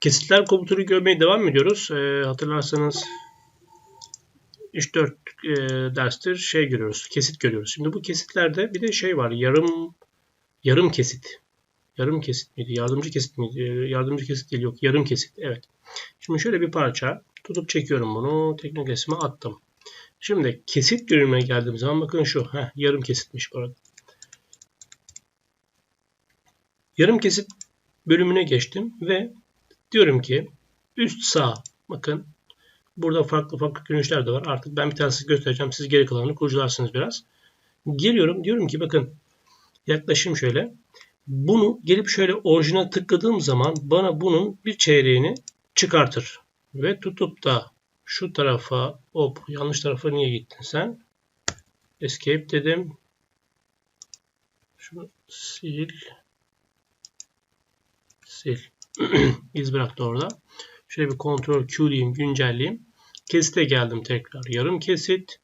Kesitler komutunu görmeye devam ediyoruz. Ee, hatırlarsanız 3-4 e, derstir şey görüyoruz. Kesit görüyoruz. Şimdi bu kesitlerde bir de şey var. Yarım yarım kesit. Yarım kesit miydi? Yardımcı kesit miydi? Ee, Yardımcı kesit değil yok. Yarım kesit. Evet. Şimdi şöyle bir parça tutup çekiyorum bunu. Teknik resme attım. Şimdi kesit görünmeye geldiğim zaman bakın şu. Heh, yarım kesitmiş bu arada. Yarım kesit bölümüne geçtim ve diyorum ki üst sağ bakın burada farklı farklı görünüşler de var. Artık ben bir tanesini göstereceğim. Siz geri kalanını kurcalarsınız biraz. Geliyorum diyorum ki bakın yaklaşayım şöyle. Bunu gelip şöyle orijine tıkladığım zaman bana bunun bir çeyreğini çıkartır. Ve tutup da şu tarafa hop yanlış tarafa niye gittin sen? Escape dedim. Şunu sil. Sil. İz bıraktı orada. Şöyle bir kontrol Q diyeyim güncelleyeyim. Kesite geldim tekrar. Yarım kesit.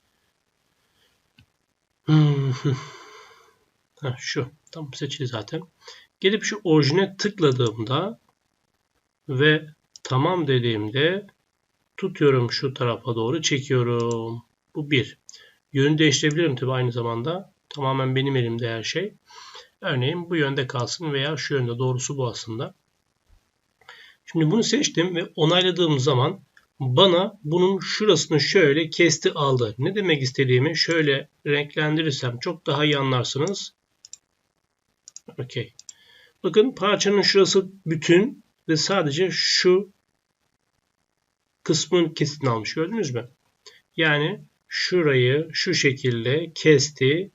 Heh, şu. Tam seçili zaten. Gelip şu orijine tıkladığımda ve tamam dediğimde tutuyorum şu tarafa doğru çekiyorum. Bu bir. Yönü değiştirebilirim tabi aynı zamanda. Tamamen benim elimde her şey. Örneğin bu yönde kalsın veya şu yönde doğrusu bu aslında. Şimdi bunu seçtim ve onayladığım zaman bana bunun şurasını şöyle kesti aldı. Ne demek istediğimi şöyle renklendirirsem çok daha iyi anlarsınız. Okey. Bakın parçanın şurası bütün ve sadece şu kısmın kesitini almış. Gördünüz mü? Yani şurayı şu şekilde kesti.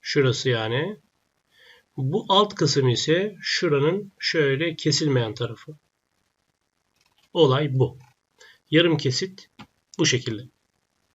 Şurası yani. Bu alt kısım ise şuranın şöyle kesilmeyen tarafı. Olay bu. Yarım kesit bu şekilde.